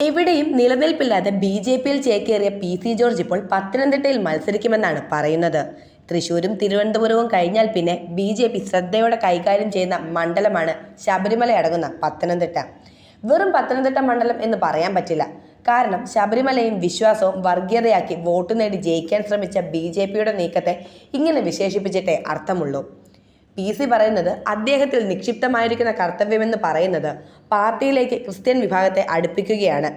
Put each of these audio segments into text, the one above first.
എവിടെയും നിലനിൽപ്പില്ലാതെ B J പിയിൽ ചേക്കേറിയ P C George ഇപ്പോൾ പത്തനംതിട്ടയിൽ മത്സരിക്കുമെന്നാണ് പറയുന്നത്. തൃശൂരും തിരുവനന്തപുരവും കഴിഞ്ഞാൽ പിന്നെ ബി ജെ പി ശ്രദ്ധയോടെ കൈകാര്യം ചെയ്യുന്ന മണ്ഡലമാണ് ശബരിമല അടങ്ങുന്ന പത്തനംതിട്ട. വെറും പത്തനംതിട്ട മണ്ഡലം എന്ന് പറയാൻ പറ്റില്ല. കാരണം ശബരിമലയും വിശ്വാസവും വർഗീയതയാക്കി വോട്ട് നേടി ജയിക്കാൻ ശ്രമിച്ച ബി ജെ പിയുടെ നീക്കത്തെ ഇങ്ങനെ വിശേഷിപ്പിച്ചിട്ടേ അർത്ഥമുള്ളൂ. പി സി പറയുന്നത് അദ്ദേഹത്തിൽ നിക്ഷിപ്തമായിരിക്കുന്ന കർത്തവ്യമെന്ന് പറയുന്നത് പാർട്ടിയിലേക്ക് ക്രിസ്ത്യൻ വിഭാഗത്തെ അടുപ്പിക്കുകയാണ്.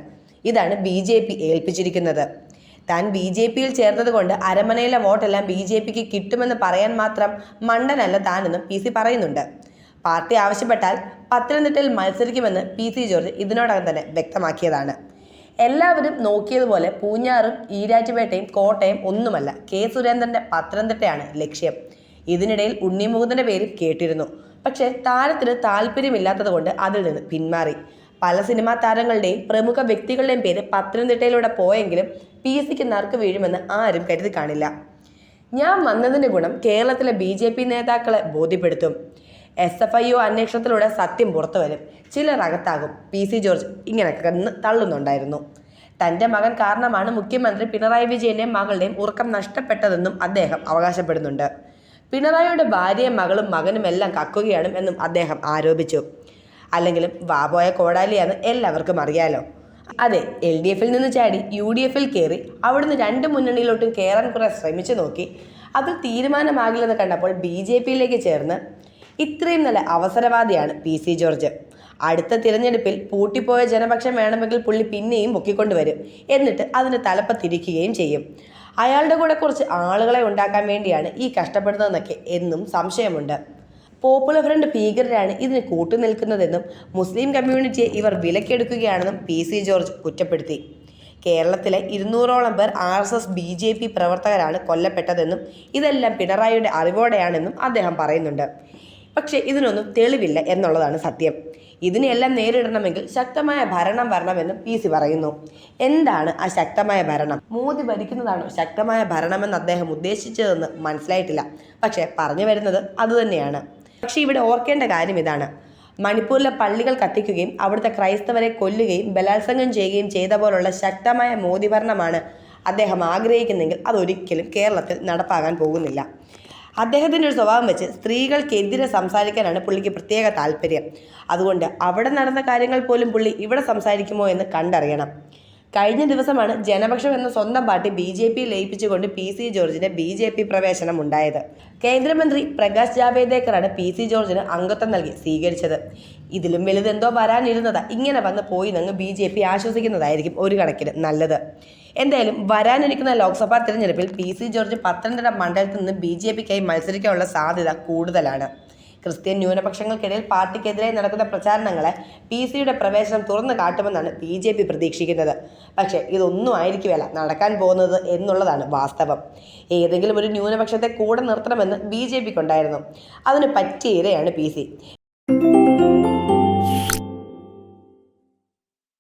ഇതാണ് ബി ജെ പി ഏൽപ്പിച്ചിരിക്കുന്നത്. താൻ ബി ജെ പിയിൽ ചേർന്നതുകൊണ്ട് അരമനയിലെ വോട്ടെല്ലാം ബി ജെ പിക്ക് കിട്ടുമെന്ന് പറയാൻ മാത്രം മണ്ടനല്ല താനെന്നും പി സി പറയുന്നുണ്ട്. പാർട്ടി ആവശ്യപ്പെട്ടാൽ പത്തനംതിട്ടയിൽ മത്സരിക്കുമെന്ന് പി സി ജോർജ് ഇതിനോടകം തന്നെ വ്യക്തമാക്കിയതാണ്. എല്ലാവരും നോക്കിയതുപോലെ പൂഞ്ഞാറും ഈരാറ്റുപേട്ടയും കോട്ടയം ഒന്നുമല്ല കെ സുരേന്ദ്രന്റെ പത്തനംതിട്ടയാണ് ലക്ഷ്യം. ഇതിനിടയിൽ ഉണ്ണിമുകുന്ദന്റെ പേര് കേട്ടിരുന്നു. പക്ഷേ താരത്തിന് താല്പര്യമില്ലാത്തതുകൊണ്ട് അതിൽ നിന്ന് പിന്മാറി. പല സിനിമാ താരങ്ങളുടെയും പ്രമുഖ വ്യക്തികളുടെയും പേര് പത്തനംതിട്ടയിലൂടെ പോയെങ്കിലും പി സിക്ക് നറുക്ക് വീഴുമെന്ന് ആരും കരുതി കാണില്ല. ഞാൻ വന്നതിന് ഗുണം കേരളത്തിലെ ബി ജെ പി നേതാക്കളെ ബോധ്യപ്പെടുത്തും. എസ് എഫ് ഐ ഒ അന്വേഷണത്തിലൂടെ സത്യം പുറത്തു വരും. ചിലർ അകത്താകും. പി സി ജോർജ് ഇങ്ങനെയൊക്കെ കന്ന് തള്ളുന്നുണ്ടായിരുന്നു. തന്റെ മകൻ കാരണമാണ് മുഖ്യമന്ത്രി പിണറായി വിജയന്റെയും മകളുടെയും ഉറക്കം നഷ്ടപ്പെട്ടതെന്നും അദ്ദേഹം അവകാശപ്പെടുന്നുണ്ട്. പിണറായിയുടെ ഭാര്യയും മകളും മകനും എല്ലാം കക്കുകയാണ് എന്നും അദ്ദേഹം ആരോപിച്ചു. അല്ലെങ്കിലും വാപോയ കോടാലിയാണ് എല്ലാവർക്കും അറിയാലോ. അതെ എൽ ഡി എഫിൽ നിന്ന് ചാടി യു ഡി എഫിൽ കയറി അവിടുന്ന് രണ്ട് മുന്നണിയിലോട്ടും കയറാൻ കുറെ ശ്രമിച്ചു നോക്കി. അത് തീരുമാനമാകില്ലെന്ന് കണ്ടപ്പോൾ ബി ജെ പിയിലേക്ക് ചേർന്ന് ഇത്രയും നല്ല അവസരവാദിയാണ് പി സി ജോർജ്. അടുത്ത തിരഞ്ഞെടുപ്പിൽ പൂട്ടിപ്പോയ ജനപക്ഷം വേണമെങ്കിൽ പുള്ളി പിന്നെയും പൊക്കിക്കൊണ്ടുവരും എന്നിട്ട് അതിന് തലപ്പത്തിരിക്കുകയും ചെയ്യും. അയാളുടെ കൂടെ കുറച്ച് ആളുകളെ ഉണ്ടാക്കാൻ വേണ്ടിയാണ് ഈ കഷ്ടപ്പെടുന്നതെന്നൊക്കെ എന്നും സംശയമുണ്ട്. പോപ്പുലർ ഫ്രണ്ട് ഭീകരരാണ് ഇതിന് കൂട്ടുനിൽക്കുന്നതെന്നും മുസ്ലിം കമ്മ്യൂണിറ്റിയെ ഇവർ വിലക്കെടുക്കുകയാണെന്നും പി സി ജോർജ് കുറ്റപ്പെടുത്തി. കേരളത്തിലെ ഇരുന്നൂറോളം പേർ R S S B J P പ്രവർത്തകരാണ് കൊല്ലപ്പെട്ടതെന്നും ഇതെല്ലാം പിണറായിയുടെ അറിവോടെയാണെന്നും അദ്ദേഹം പറയുന്നുണ്ട്. പക്ഷേ ഇതിനൊന്നും തെളിവില്ല എന്നുള്ളതാണ് സത്യം. ഇതിനെല്ലാം നേരിടണമെങ്കിൽ ശക്തമായ ഭരണം വരണമെന്നും പി സി പറയുന്നു. എന്താണ് ആ ശക്തമായ ഭരണം? മോദി ഭരിക്കുന്നതാണോ ശക്തമായ ഭരണമെന്ന് അദ്ദേഹം ഉദ്ദേശിച്ചതെന്ന് മനസ്സിലായിട്ടില്ല. പക്ഷേ പറഞ്ഞു വരുന്നത് അതുതന്നെയാണ് പക്ഷേ ഇവിടെ ഓർക്കേണ്ട കാര്യം ഇതാണ്. മണിപ്പൂരിലെ പള്ളികൾ കത്തിക്കുകയും അവിടുത്തെ ക്രൈസ്തവരെ കൊല്ലുകയും ബലാത്സംഗം ചെയ്യുകയും ചെയ്ത പോലുള്ള ശക്തമായ മോദി ഭരണമാണ് അദ്ദേഹം ആഗ്രഹിക്കുന്നെങ്കിൽ അതൊരിക്കലും കേരളത്തിൽ നടപ്പാകാൻ പോകുന്നില്ല. അദ്ദേഹത്തിന്റെ ഒരു സ്വഭാവം വെച്ച് സ്ത്രീകൾക്കെതിരെ സംസാരിക്കാനാണ് പുള്ളിക്ക് പ്രത്യേക താല്പര്യം. അതുകൊണ്ട് അവിടെ നടന്ന കാര്യങ്ങൾ പോലും പുള്ളി ഇവിടെ സംസാരിക്കുമോ എന്ന് കണ്ടറിയണം. കഴിഞ്ഞ ദിവസമാണ് ജനപക്ഷം എന്ന സ്വന്തം പാർട്ടി ബി ജെ പി ലയിപ്പിച്ചുകൊണ്ട് പി സി ജോർജിന്റെ ബി ജെ പി പ്രവേശനം ഉണ്ടായത്. കേന്ദ്രമന്ത്രി പ്രകാശ് ജാവേദേക്കറാണ് പി സി ജോർജിന് അംഗത്വം നൽകി സ്വീകരിച്ചത്. ഇതിലും വലുതെന്തോ വരാനിരുന്നതാ ഇങ്ങനെ വന്ന് പോയി നിങ്ങൾ ബി ജെ പി ആശ്വസിക്കുന്നതായിരിക്കും ഒരു കണക്കിന് നല്ലത്. എന്തായാലും വരാനിരിക്കുന്ന ലോക്സഭാ തിരഞ്ഞെടുപ്പിൽ പി സി ജോർജ് പത്തനംതിട്ട മണ്ഡലത്തിൽ നിന്ന് ബി ജെ പിക്കായി മത്സരിക്കാനുള്ള സാധ്യത കൂടുതലാണ്. ക്രിസ്ത്യൻ ന്യൂനപക്ഷങ്ങൾക്കിടയിൽ പാർട്ടിക്കെതിരെ നടക്കുന്ന പ്രചാരണങ്ങളെ പി സിയുടെ പ്രവേശനം തുറന്നു കാട്ടുമെന്നാണ് ബി ജെ പി പ്രതീക്ഷിക്കുന്നത്. പക്ഷേ ഇതൊന്നും ആയിരിക്കുമല്ല നടക്കാൻ പോകുന്നത് എന്നുള്ളതാണ് വാസ്തവം. ഏതെങ്കിലും ഒരു ന്യൂനപക്ഷത്തെ കൂടെ നിർത്തണമെന്ന് ബി ജെ പിക്കുണ്ടായിരുന്നു. അതിന് പറ്റിയ ഇരയാണ് പി സി.